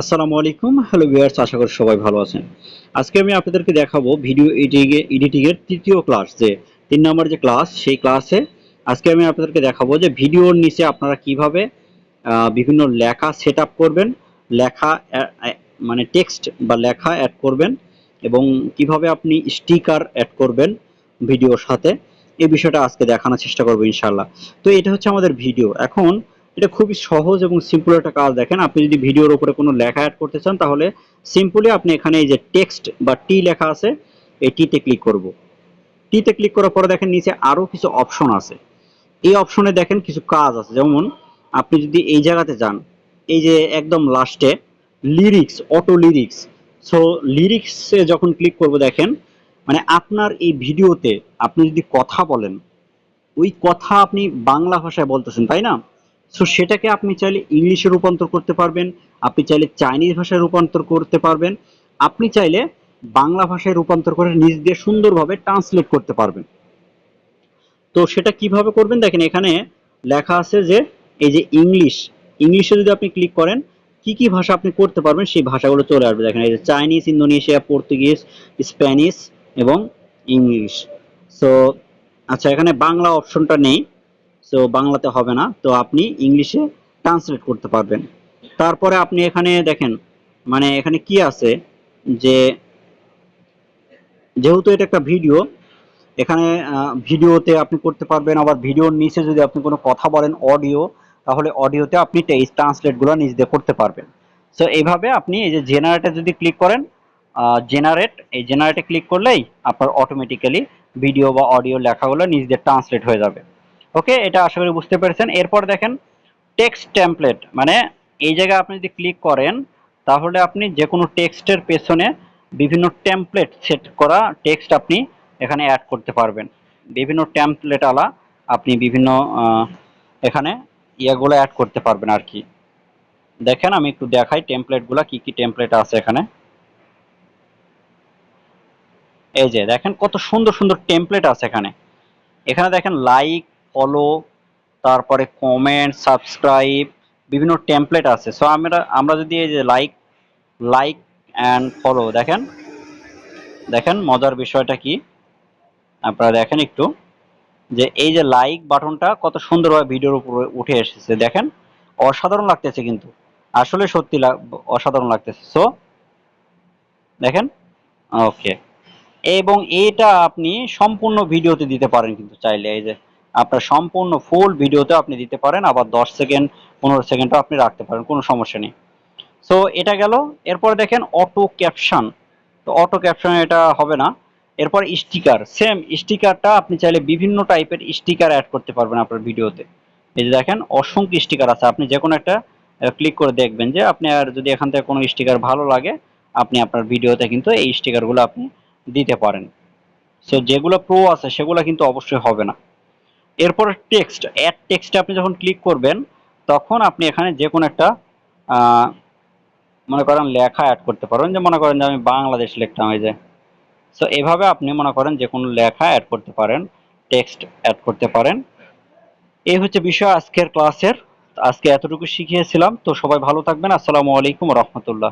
আসসালামু আলাইকুম। Hello viewers আশা করি সবাই ভালো আছেন। আজকে আমি আপনাদেরকে দেখাবো ভিডিও এডিটিং এডিটিং এর তৃতীয় ক্লাস যে, তিন নম্বর যে ক্লাস সেই ক্লাসে আজকে আমি আপনাদেরকে দেখাবো যে ভিডিওর নিচে আপনারা কীভাবে বিভিন্ন লেখা সেট করবেন, লেখা মানে টেক্সট বা লেখা অ্যাড করবেন এবং কীভাবে আপনি স্টিকার অ্যাড করবেন ভিডিওর সাথে। এই বিষয়টা আজকে দেখানোর চেষ্টা করব ইনশাল্লাহ তো এটা হচ্ছে আমাদের ভিডিও এখন এটা খুবই সহজ এবং সিম্পল একটা কাজ দেখেন। আপনি যদি ভিডিওর উপরে কোনো লেখা অ্যাড করতে চান, তাহলে সিম্পলি আপনি এখানে এই যে টেক্সট বা টি লেখা আছে, এই টিতে ক্লিক করব। টিতে ক্লিক করার পরে দেখেন নিচে আরও কিছু অপশন আছে। এই অপশনে দেখেন কিছু কাজ আছে। যেমন আপনি যদি এই জায়গাতে যান, এই যে একদম লাস্টে লিরিক্স অটো লিরিক্স সো লিরিক্সে যখন ক্লিক করব দেখেন মানে আপনার এই ভিডিওতে আপনি যদি কথা বলেন, ওই কথা আপনি বাংলা ভাষায় বলতেছেন, তাই না? সো সেটাকে আপনি চাইলে ইংলিশে রূপান্তর করতে পারবেন, আপনি চাইলে চাইনিজ ভাষায় রূপান্তর করতে পারবেন, আপনি চাইলে বাংলা ভাষায় রূপান্তর করে নিজ দিয়ে সুন্দরভাবে ট্রান্সলেট করতে পারবেন। তো সেটা কীভাবে করবেন? দেখেন এখানে লেখা আছে যে, এই যে ইংলিশ, ইংলিশে যদি আপনি ক্লিক করেন, কি কি ভাষা আপনি করতে পারবেন সেই ভাষাগুলো চলে আসবে। দেখেন এই যে চাইনিজ, ইন্দোনেশিয়া, পর্তুগিজ, স্প্যানিশ এবং ইংলিশ। সো আচ্ছা এখানে বাংলা অপশনটা নেই। সো বাংলাতে হবে না। তো আপনি ইংলিশে ট্রান্সলেট করতে পারবেন। তারপরে আপনি এখানে দেখেন মানে এখানে কি আছে যে, যেহেতু এটা একটা ভিডিও, এখানে ভিডিওতে আপনি করতে পারবেন। আবার ভিডিওর নিচে যদি আপনি কোনো কথা বলেন অডিও তাহলে অডিওতে আপনি ট্রান্সলেটগুলো নিজ দিয়ে করতে পারবেন। সো এইভাবে আপনি এই যে জেনারেটে যদি ক্লিক করেন জেনারেট এই জেনারেটে ক্লিক করলেই আপনার অটোমেটিক্যালি ভিডিও বা অডিও লেখাগুলো নিজ দিয়ে ট্রান্সলেট হয়ে যাবে। ওকে, এটা আশা করি বুঝতে পেরেছেন। এরপর দেখেন টেক্সট টেমপ্লেট মানে এই জায়গায় আপনি যদি ক্লিক করেন, তাহলে আপনি যে কোনো টেক্সটের পেছনে বিভিন্ন টেমপ্লেট সেট করা টেক্সট আপনি এখানে অ্যাড করতে পারবেন। বিভিন্ন টেমপ্লেট আলা আপনি বিভিন্ন এখানে ইয়েগুলো অ্যাড করতে পারবেন আর কি। দেখেন, আমি একটু দেখাই টেমপ্লেটগুলো কি কি টেমপ্লেট আছে এখানে। এই যে, দেখেন কত সুন্দর সুন্দর টেমপ্লেট আছে এখানে। এখানে দেখেন লাইক ফলো তারপরে কমেন্ট সাবস্ক্রাইব বিভিন্ন টেমপ্লেট আছে। সো আমরা আমরা যদি এই যে লাইক লাইক অ্যান্ড ফলো দেখেন দেখেন মজার বিষয়টা কি? আপনারা দেখেন একটু, যে এই যে লাইক বাটনটা কত সুন্দরভাবে ভিডিওর উপরে উঠে এসেছে। দেখেন, অসাধারণ লাগতেছে কিন্তু। আসলে সত্যি অসাধারণ লাগতেছে। সো দেখেন ওকে এবং এটা আপনি সম্পূর্ণ ভিডিওতে দিতে পারেন কিন্তু চাইলে। এই যে আপনার সম্পূর্ণ ফুল ভিডিওতে আপনি দিতে পারেন, আবার দশ সেকেন্ড, পনেরো সেকেন্ডও আপনি রাখতে পারেন, কোনো সমস্যা নেই। সো এটা গেল। এরপর দেখেন অটো ক্যাপশন তো অটো ক্যাপশন এটা হবে না। এরপর স্টিকার সেম স্টিকারটা আপনি চাইলে বিভিন্ন টাইপের স্টিকার অ্যাড করতে পারবেন আপনার ভিডিওতে। এই যে দেখেন, অসংখ্য স্টিকার আছে। আপনি যে কোনো একটা ক্লিক করে দেখবেন যে আপনি আর যদি এখান থেকে কোনো স্টিকার ভালো লাগে, আপনি আপনার ভিডিওতে কিন্তু এই স্টিকারগুলো আপনি দিতে পারেন। সো যেগুলো প্রো আছে, সেগুলো কিন্তু অবশ্যই হবে না। এরপর টেক্সট অ্যাড টেক্সটে আপনি যখন ক্লিক করবেন, তখন আপনি এখানে যে কোনো একটা মনে করেন লেখা অ্যাড করতে পারেন। যে মনে করেন যে আমি বাংলাদেশ লিখতাম এই যে। সো এভাবে আপনি মনে করেন যে কোনো লেখা অ্যাড করতে পারেন টেক্সট অ্যাড করতে পারেন। এই হচ্ছে বিষয় আজকের ক্লাসের আজকে এতটুকু শিখিয়েছিলাম। তো সবাই ভালো থাকবেন। আসসালামু আলাইকুম রহমতুল্লাহ।